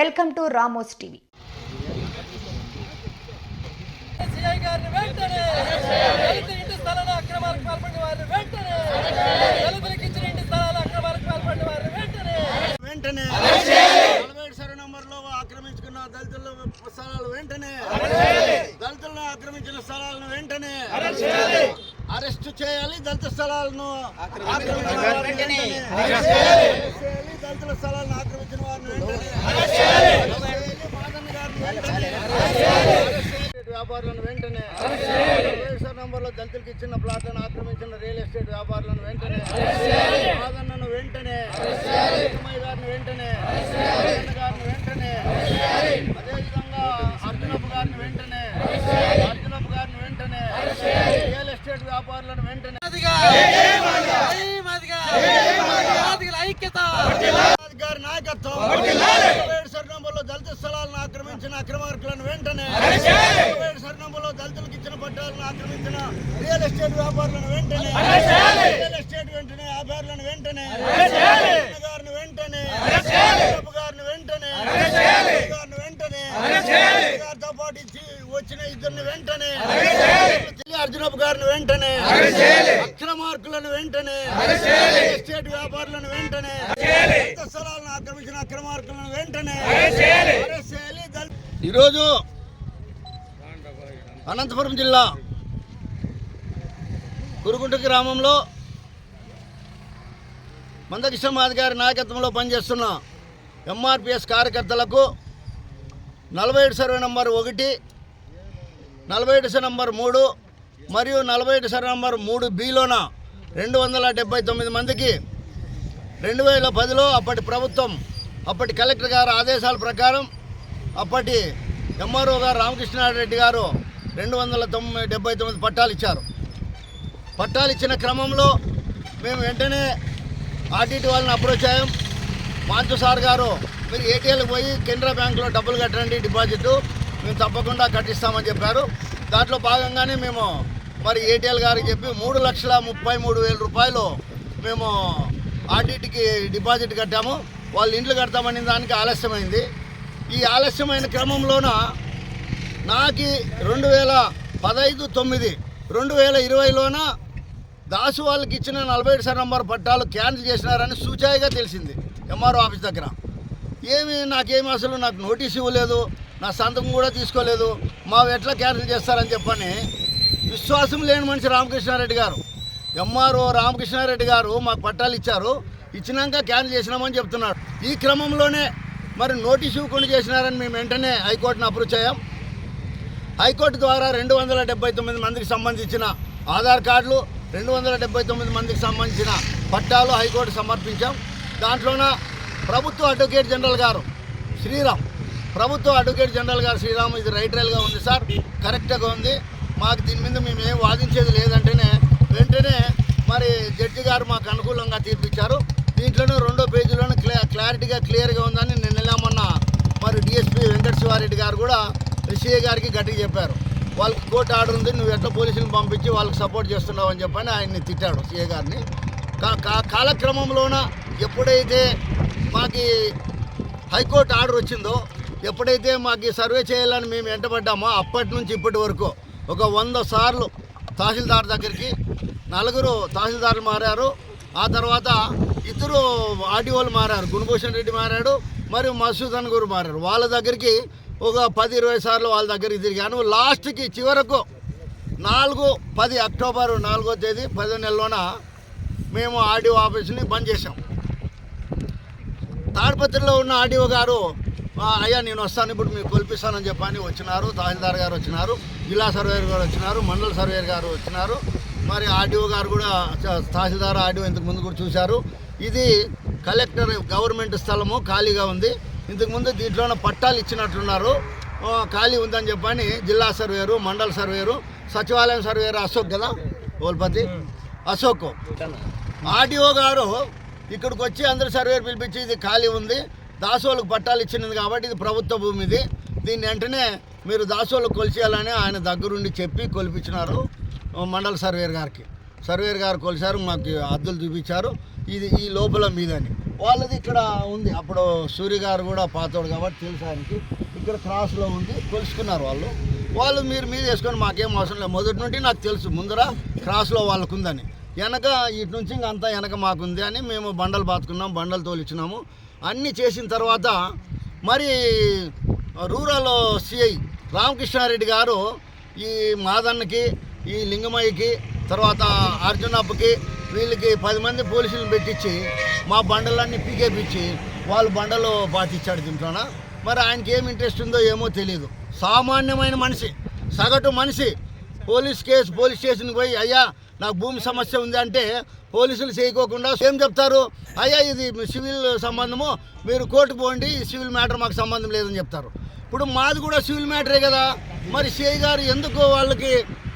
Welcome to Ramos TV. గారిని వెంటనే. స్థలాల వెంటనే వెంటనే ఆక్రమించుకున్న దళితుల స్థలాలు వెంటనే. దళితులను ఆక్రమించిన స్థలాలను వెంటనే. అరెస్ట్ చేయాలి దళిత స్థలాలను వెంటనే. దళితుల స్థలాలను ఆక్రమించిన వారిని వెంటనే అరెస్ట్ చేయాలి మాదన్న గారిని వెంటనే అరెస్ట్ చేయాలి వ్యాపారులను వెంటనే రిజిస్టర్ నంబర్లో దళితులకు ఇచ్చిన ప్లాట్లను ఆక్రమించిన రియల్ ఎస్టేట్ వ్యాపారులను వెంటనే మాదన్నను వెంటనే గారిని వెంటనే గారిని వెంటనే అదేవిధంగా అర్జునప్ప గారిని వెంటనే అర్జునప్ప గారిని వెంటనే రియల్ ఎస్టేట్ వ్యాపారులను వెంటనే జాతిగల ఐక్యత గారి నాయకత్వం ఏడు సరినంబర్లో దళిత స్థలాలను ఆక్రమించిన అక్రమార్కులను వెంటనే ఏడు సరినంబర్లో దళితులకు ఇచ్చిన పట్టాలను ఆక్రమించిన రియల్ ఎస్టేట్ వ్యాపారులను వెంటనే రియల్ ఎస్టేట్ వెంటనే వ్యాపారులను వెంటనే గారిని వెంటనే గారిని వెంటనే గారిని వెంటనే గారితో పాటు వచ్చిన ఇద్దరిని వెంటనే అర్జునప్ప గారిని వెంటనే అక్రమార్కులను వెంటనే రియల్ ఎస్టేట్ వ్యాపారులను వెంటనే స్థలాలను ఆక్రమించిన అక్రమార్కులను వెంటనే ఈరోజు అనంతపురం జిల్లా కురుగుంట గ్రామంలో మందకృష్ణ అధికారి నాయకత్వంలో పనిచేస్తున్న ఎంఆర్పిఎస్ కార్యకర్తలకు నలభై ఏడు సర్వే నంబర్ ఒకటి నలభై ఏడు సర్వే నంబర్ మూడు మరియు నలభై ఏడు సర్వే నంబర్ మూడు బిలోన రెండు వందల డెబ్బై తొమ్మిది మందికి రెండు వేల పదిలో అప్పటి ప్రభుత్వం అప్పటి కలెక్టర్ గారు ఆదేశాల ప్రకారం అప్పటి ఎంఆర్ఓ గారు రామకృష్ణారెడ్డి గారు రెండు వందల తొమ్మిది డెబ్బై తొమ్మిది పట్టాలు ఇచ్చారు. పట్టాలు ఇచ్చిన క్రమంలో మేము వెంటనే ఆర్టీటీ వాళ్ళని అప్రోచ్ అయ్యాం. మాంచు సార్ గారు మీరు ఏటీఎల్కి పోయి కెనరా బ్యాంకులో డబ్బులు కట్టండి డిపాజిట్ మేము తప్పకుండా కట్టిస్తామని చెప్పారు. దాంట్లో భాగంగానే మేము మరి ఏటీఎల్ గారికి చెప్పి మూడు లక్షల ముప్పై మూడు వేల రూపాయలు మేము ఆర్టీటీకి డిపాజిట్ కట్టాము. వాళ్ళు ఇండ్లు కడతామని దానికి ఆలస్యమైంది. ఈ ఆలస్యమైన క్రమంలోన నాకు రెండు వేల పదహైదు తొమ్మిది రెండు వేల ఇరవైలోన దాసు వాళ్ళకి ఇచ్చిన నలభై ఏడు సార్ నంబర్ పట్టాలు క్యాన్సిల్ చేసినారని సూచాయిగా తెలిసింది ఎంఆర్ఓ ఆఫీస్ దగ్గర. ఏమి నాకేమి అసలు నాకు నోటీస్ ఇవ్వలేదు నా సంతకం కూడా తీసుకోలేదు మా ఎట్లా క్యాన్సిల్ చేస్తారని చెప్పని విశ్వాసం లేని మనిషి రామకృష్ణారెడ్డి గారు. ఎంఆర్ఓ రామకృష్ణారెడ్డి గారు మాకు పట్టాలు ఇచ్చారు ఇచ్చినాక క్యాన్సిల్ చేసినామని చెప్తున్నాడు. ఈ క్రమంలోనే మరి నోటీస్ ఇవ్వకుండా చేసినారని మేము వెంటనే హైకోర్టును అప్రూవ్ చేయం. హైకోర్టు ద్వారా రెండు వందల డెబ్బై తొమ్మిది మందికి సంబంధించిన ఆధార్ కార్డులు రెండు వందల డెబ్బై తొమ్మిది మందికి సంబంధించిన పట్టాలు హైకోర్టు సమర్పించాం. దాంట్లోన ప్రభుత్వ అడ్వకేట్ జనరల్ గారు శ్రీరామ్ ప్రభుత్వ అడ్వకేట్ జనరల్ గారు శ్రీరామ్ ఇది రైట్ రైల్గా ఉంది సార్ కరెక్ట్గా ఉంది. మాకు దీని మీద మేము ఏం వాదించేది లేదంటేనే వెంటనే మరి జడ్జి గారు మాకు అనుకూలంగా తీర్పిచ్చారు. దీంట్లోనే రెండో పేజీలోనే క్లారిటీగా క్లియర్గా ఉందని నిన్న మొన్న మరి డిఎస్పీ వెంకట శివారెడ్డి గారు కూడా సిఏ గారికి గట్టిగా చెప్పారు. వాళ్ళకి కోర్టు ఆర్డర్ ఉంది నువ్వు ఎట్లా పోలీసులను పంపించి వాళ్ళకి సపోర్ట్ చేస్తున్నావు అని చెప్పని ఆయన్ని తిట్టాడు సిఏ గారిని. కా- కాలక్రమంలోన ఎప్పుడైతే మాకు హైకోర్టు ఆర్డర్ వచ్చిందో ఎప్పుడైతే మాకు సర్వే చేయాలని మేము వెంటబడ్డామో అప్పటి నుంచి ఇప్పటి వరకు ఒక వంద సార్లు తహసీల్దార్ దగ్గరికి నలుగురు తహసీల్దార్లు మారారు. ఆ తర్వాత ఇద్దరు ఆర్డీఓలు మారారు గుణభూషణ్ రెడ్డి మారాడు మరియు మసూదన్ గారు గురు మారారు. వాళ్ళ దగ్గరికి ఒక పది ఇరవై సార్లు వాళ్ళ దగ్గరికి తిరిగాను. లాస్ట్కి చివరకు నాలుగు పది అక్టోబర్ నాలుగో తేదీ పదో నెలలోన మేము ఆర్డీఓ ఆఫీస్ని బంద్ చేసాం తాడిపత్రిలో ఉన్న ఆర్డీఓ గారు అయ్యా నేను వస్తాను ఇప్పుడు మీకు కొల్పిస్తానని చెప్పని వచ్చినారు. తహసీల్దార్ గారు వచ్చినారు జిల్లా సర్వేయర్ గారు వచ్చినారు మండల సర్వేయర్ గారు వచ్చినారు. మరి ఆర్డీఓ గారు కూడా తహసీల్దార్ ఆర్డీఓ ఇంతకు ముందు కూడా చూశారు. ఇది కలెక్టర్ గవర్నమెంట్ స్థలము ఖాళీగా ఉంది. ఇంతకు ముందు దీంట్లోనే పట్టాలు ఇచ్చినట్లున్నారు ఖాళీ ఉందని చెప్పని జిల్లా సర్వేరు మండల సర్వేరు సచివాలయం సర్వేరు అశోక్ కదా? ఓల్పతి అశోక్. ఆర్డీఓ గారు ఇక్కడికి వచ్చి అందరు సర్వేరు పిలిపించి ఇది ఖాళీ ఉంది దాసోలకు పట్టాలు ఇచ్చినది కాబట్టి ఇది ప్రభుత్వ భూమి ఇది. దీన్ని వెంటనే మీరు దాసోలకు కొలిచేయాలని ఆయన దగ్గరుండి చెప్పి కొలిపించినారు మండల సర్వేర్ గారికి. సర్వేర్ గారు కొలిచారు మాకు అద్దులు చూపించారు. ఇది ఈ లోపల మీదని. వాళ్ళది ఇక్కడ ఉంది. అప్పుడు సూర్య గారు కూడా పాతోడు కాబట్టి తెలుసు ఆయనకి. ఇక్కడ క్రాస్లో ఉంది కొలుసుకున్నారు వాళ్ళు. వాళ్ళు మీరు మీద వేసుకొని మాకేం అవసరం లేదు. మొదటి నుండి నాకు తెలుసు ముందర క్రాస్లో వాళ్ళకు ఉందని వెనక ఇటు నుంచి ఇంక అంతా వెనక మాకుంది అని మేము బండలు పాతుకున్నాం బండలు తోలిచ్చినాము. అన్నీ చేసిన తర్వాత మరి రూరల్ సిఐ రామకృష్ణారెడ్డి గారు ఈ మాదన్నకి ఈ లింగమయ్యకి తర్వాత అర్జునప్పకి వీళ్ళకి పది మంది పోలీసులను పెట్టించి మా బండలన్నీ పీకేపించి వాళ్ళు బండలు పాటించాడు తింటున్నా మరి ఆయనకి ఏం ఇంట్రెస్ట్ ఉందో ఏమో తెలియదు సామాన్యమైన మనిషి సగటు మనిషి పోలీస్ కేసు పోలీస్ స్టేషన్కి పోయి అయ్యా నాకు భూమి సమస్య ఉంది అంటే పోలీసులు చేయకోకుండా ఏం చెప్తారు? అయ్యా ఇది సివిల్ సంబంధము మీరు కోర్టు పోండి సివిల్ మ్యాటర్ మాకు సంబంధం లేదని చెప్తారు. ఇప్పుడు మాది కూడా సివిల్ మ్యాటరే కదా. మరి సిఐ గారు ఎందుకు వాళ్ళకి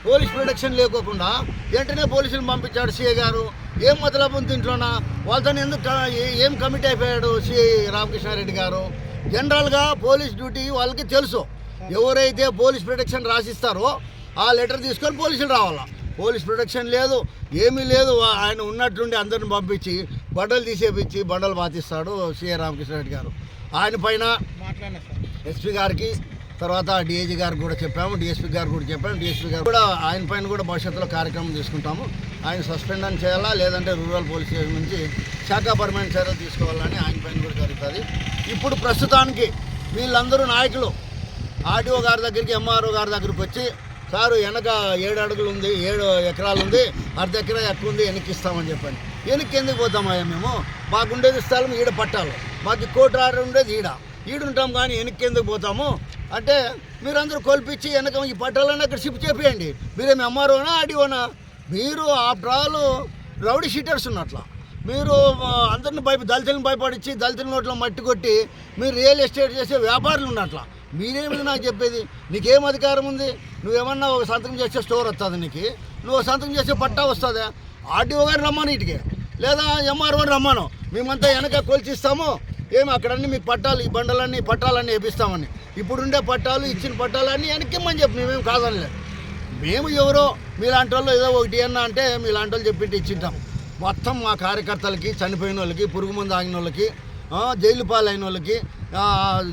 పోలీస్ ప్రొటెక్షన్ లేకోకుండా వెంటనే పోలీసులు పంపించాడు సిఐ గారు. ఏం మొదలపు దీంట్లోనా వాళ్ళతో ఎందుకు ఏ- కమిటీ అయిపోయాడు సిఐ రామకృష్ణారెడ్డి గారు? జనరల్గా పోలీస్ డ్యూటీ వాళ్ళకి తెలుసు. ఎవరైతే పోలీస్ ప్రొటెక్షన్ రాసిస్తారో ఆ లెటర్ తీసుకొని పోలీసులు రావాలా? పోలీస్ ప్రొటెక్షన్ లేదు ఏమీ లేదు. ఆయన ఉన్నట్లుండి అందరిని పంపించి బండలు తీసేపించి బండలు బాతిస్తాడు సిఐ రామకృష్ణారెడ్డి గారు. ఆయన పైన ఎస్పీ గారికి తర్వాత డిఐజీ గారికి కూడా చెప్పాము డిఎస్పీ గారు కూడా చెప్పాము డిఎస్పీ గారు కూడా ఆయన పైన కూడా భవిష్యత్తులో కార్యక్రమం తీసుకుంటాము. ఆయన సస్పెండ్ అని చేయాలా లేదంటే రూరల్ పోలీస్ స్టేషన్ నుంచి శాఖాపరమైన చర్యలు తీసుకోవాలని ఆయన పైన కూడా జరుగుతుంది. ఇప్పుడు ప్రస్తుతానికి వీళ్ళందరూ నాయకులు ఆర్డీఓ గారి దగ్గరికి ఎంఆర్ఓ గారి దగ్గరికి వచ్చి సారు వెనక ఏడు అడుగులు ఉంది ఏడు ఎకరాలు ఉంది అర్ధ ఎకరా ఎక్కువ ఉంది వెనక్కి ఇస్తామని చెప్పండి. వెనక్కి ఎందుకు పోతామయ్యా మేము? మాకుండేది స్థలం ఈడ పట్టాలి. మాకు కోటి ఆర్డర్ ఉండేది ఈడ. ఈడుంటాం కానీ వెనక్కి ఎందుకు పోతాము? అంటే మీరందరూ కొల్పించి వెనక ఈ పట్టాలన్నీ అక్కడ షిఫ్ట్ చేపియండి. మీరేమి ఎంఆర్ఓనా ఆర్డీఓనా మీరు ఆఫ్టర్ ఆల్ రౌడీ షీటర్స్ ఉన్నట్ల. మీరు అందరిని భయ దళితులను భయపడించి దళితుల నోట్లో మట్టి కొట్టి మీరు రియల్ ఎస్టేట్ చేసే వ్యాపారులు ఉన్నట్ల. మీరేమిది నాకు చెప్పేది. నీకేం అధికారం ఉంది? నువ్వేమన్నా ఒక సంతకం చేసే స్టోర్ వస్తుంది నీకు? నువ్వు సంతకం చేసే పట్టా వస్తుందా? ఆర్డీఓ గారు రమ్మను ఇటుకే. లేదా ఎంఆర్ఓ రమ్మను. మేమంతా వెనక కొలిచిస్తాము. ఏమి అక్కడన్నీ మీకు పట్టాలు ఈ బండలన్నీ పట్టాలన్నీ వేపిస్తామని. ఇప్పుడుండే పట్టాలు ఇచ్చిన పట్టాలన్నీ వెనక్కిమ్మని చెప్పి మేమేం కాదనిలే. మేము ఎవరో మీలాంటి వాళ్ళు ఏదో ఒకటి అన్నా అంటే మీలాంటి వాళ్ళు చెప్పింటే ఇచ్చింటాం. మొత్తం మా కార్యకర్తలకి చనిపోయిన వాళ్ళకి పురుగు మందు ఆగిన వాళ్ళకి జైలు పాలైన వాళ్ళకి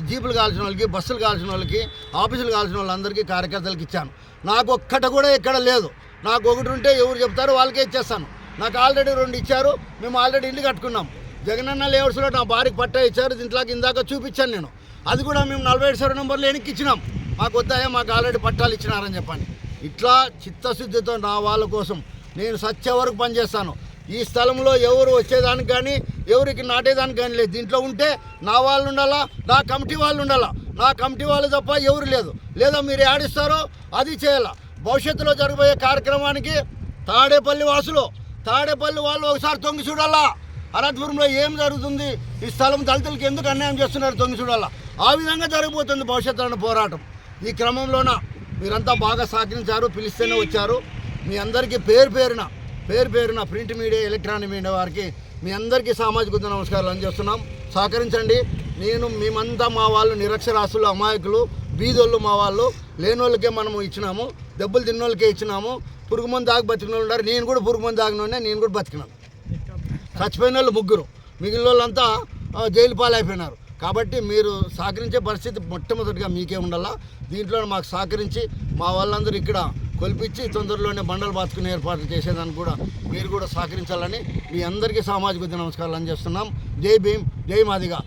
జీపులు కాల్చిన వాళ్ళకి బస్సులు కాల్చిన వాళ్ళకి ఆఫీసులు కాల్చిన వాళ్ళందరికీ కార్యకర్తలకి ఇచ్చాను. నాకు ఒక్కట కూడా ఎక్కడ లేదు. నాకు ఒకటి ఉంటే ఎవరు చెప్తారో వాళ్ళకే ఇచ్చేస్తాను. నాకు ఆల్రెడీ రెండు ఇచ్చారు. మేము ఆల్రెడీ ఇల్లు కట్టుకున్నాం. జగనన్న లేఅవుట్స్లో నా భార్యకి పట్టా ఇచ్చారు దీంట్లో ఇందాక చూపించాను నేను. అది కూడా మేము నలభై ఏడు సర్వే నెంబర్లు వెనక్కి ఇచ్చినాం మాకు వద్దాయా మాకు ఆల్రెడీ పట్టాలు ఇచ్చినారని చెప్పండి ఇట్లా చిత్తశుద్ధితో నా వాళ్ళ కోసం నేను సత్య వరకు పనిచేస్తాను. ఈ స్థలంలో ఎవరు వచ్చేదానికి కానీ ఎవరికి నాటేదానికి కానీ లేదు. దీంట్లో ఉంటే నా వాళ్ళు ఉండాలా నా కమిటీ వాళ్ళు ఉండాలా? నా కమిటీ వాళ్ళు తప్ప ఎవరు లేదు. లేదా మీరు ఆడిస్తారో అది చేయాలా? భవిష్యత్తులో జరగబోయే కార్యక్రమానికి తాడేపల్లి వాసులు తాడేపల్లి వాళ్ళు ఒకసారి తొంగి చూడాలా? అనంతపురంలో ఏం జరుగుతుంది? ఈ స్థలం దళితులకి ఎందుకు అన్యాయం చేస్తున్నారు తొంగి చూడాలా? ఆ విధంగా జరిగిపోతుంది భవిష్యత్తులో పోరాటం. ఈ క్రమంలోన మీరంతా బాగా సహకరించారు పిలిస్తేనే వచ్చారు. మీ అందరికీ పేరు పేరున పేరు పేరున ప్రింట్ మీడియా ఎలక్ట్రానిక్ మీడియా వారికి మీ అందరికీ సామాజిక ఉద్యమ నమస్కారాలు అందజేస్తున్నాం. సహకరించండి. నేను మేమంతా మా వాళ్ళు నిరక్షరాస్యులు అమాయకులు బీదోళ్ళు మా వాళ్ళు. లేనోళ్ళకే మనము ఇచ్చినాము దెబ్బలు తిన్నోళ్ళకే ఇచ్చినాము. పురుగు మందు దాగి బతికిన వాళ్ళు ఉన్నారు. నేను కూడా పురుగు మందు దాగినోనే నేను కూడా బతికినాను. చచ్చిపోయిన వాళ్ళు ముగ్గురు. మిగిలిన వాళ్ళంతా జైలు పాలైపోయినారు. కాబట్టి మీరు సహకరించే పరిస్థితి మొట్టమొదటిగా మీకే ఉండాలా? దీంట్లో మాకు సహకరించి మా వాళ్ళందరూ ఇక్కడ కొలిపించి తొందరలోనే బండలు బాతుకునే ఏర్పాట్లు చేసేదానికి కూడా మీరు కూడా సహకరించాలని మీ అందరికీ సామాజిక నమస్కారాలు అందజేస్తున్నాం. జై భీమ్ జై మాదిగా.